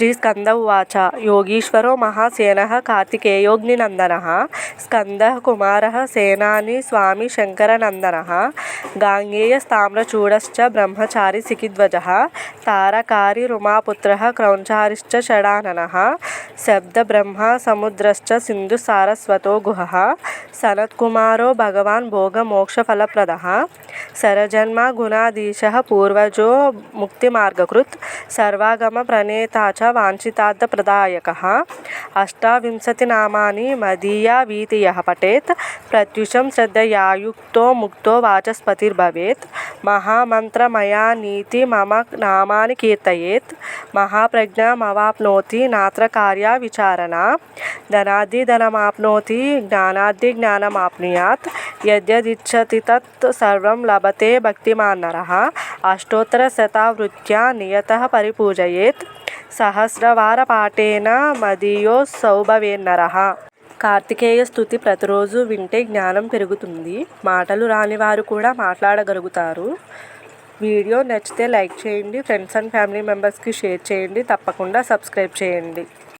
श्रीस्कन्दौवाच योगीश्वरो महासेनः कार्तिकेयोऽग्निनन्दनः स्कन्दः कुमारः सेनानि स्वामी शङ्करनन्दनः गाङ्गेयस्ताम्रचूडश्च ब्रह्मचारी सिकिध्वजः तारकारिरुमापुत्रः क्रौञ्चारिश्च षडाननः శబ్ద బ్రహ్మ సముద్రశ్చ సింధు సారస్వతో గుహ. సనత్కుమారో భగవాన్ భోగ భోగమోక్షఫలప్రదः. సరజన్మ గుణాధీశ పూర్వజో ముక్తి మార్గకృత్ సర్వాగమ ప్రణేత వాంఛితార్థ ప్రదాయక అష్టావింశతి నామాని మదీయా వీతియ పఠేత్. ప్రత్యుషం శ్రద్ధయాయుక్తో ముక్తో వాచస్పతిర్భవేత్. महामन्त्रमया नीति मम नामानि कीर्तयेत्। महाप्रज्ञामवाप्नोति नात्र कार्या विचारणा। धनाद्धिधनमाप्नोति ज्ञानाद्धिज्ञानमाप्नुयात् यद्यदिच्छति तत् सर्वं लभते भक्तिमान् नरः अष्टोत्तरशतावृत्त्या नियतः परिपूजयेत्। सहस्रवारपाठेन मदीयो सौभवेन्नरः కార్తికేయ స్థుతి ప్రతిరోజు వింటే జ్ఞానం పెరుగుతుంది. మాటలు రాని వారు కూడా మాట్లాడగలుగుతారు. వీడియో నచ్చితే లైక్ చేయండి. ఫ్రెండ్స్ అండ్ ఫ్యామిలీ మెంబర్స్కి షేర్ చేయండి. తప్పకుండా సబ్స్క్రైబ్ చేయండి.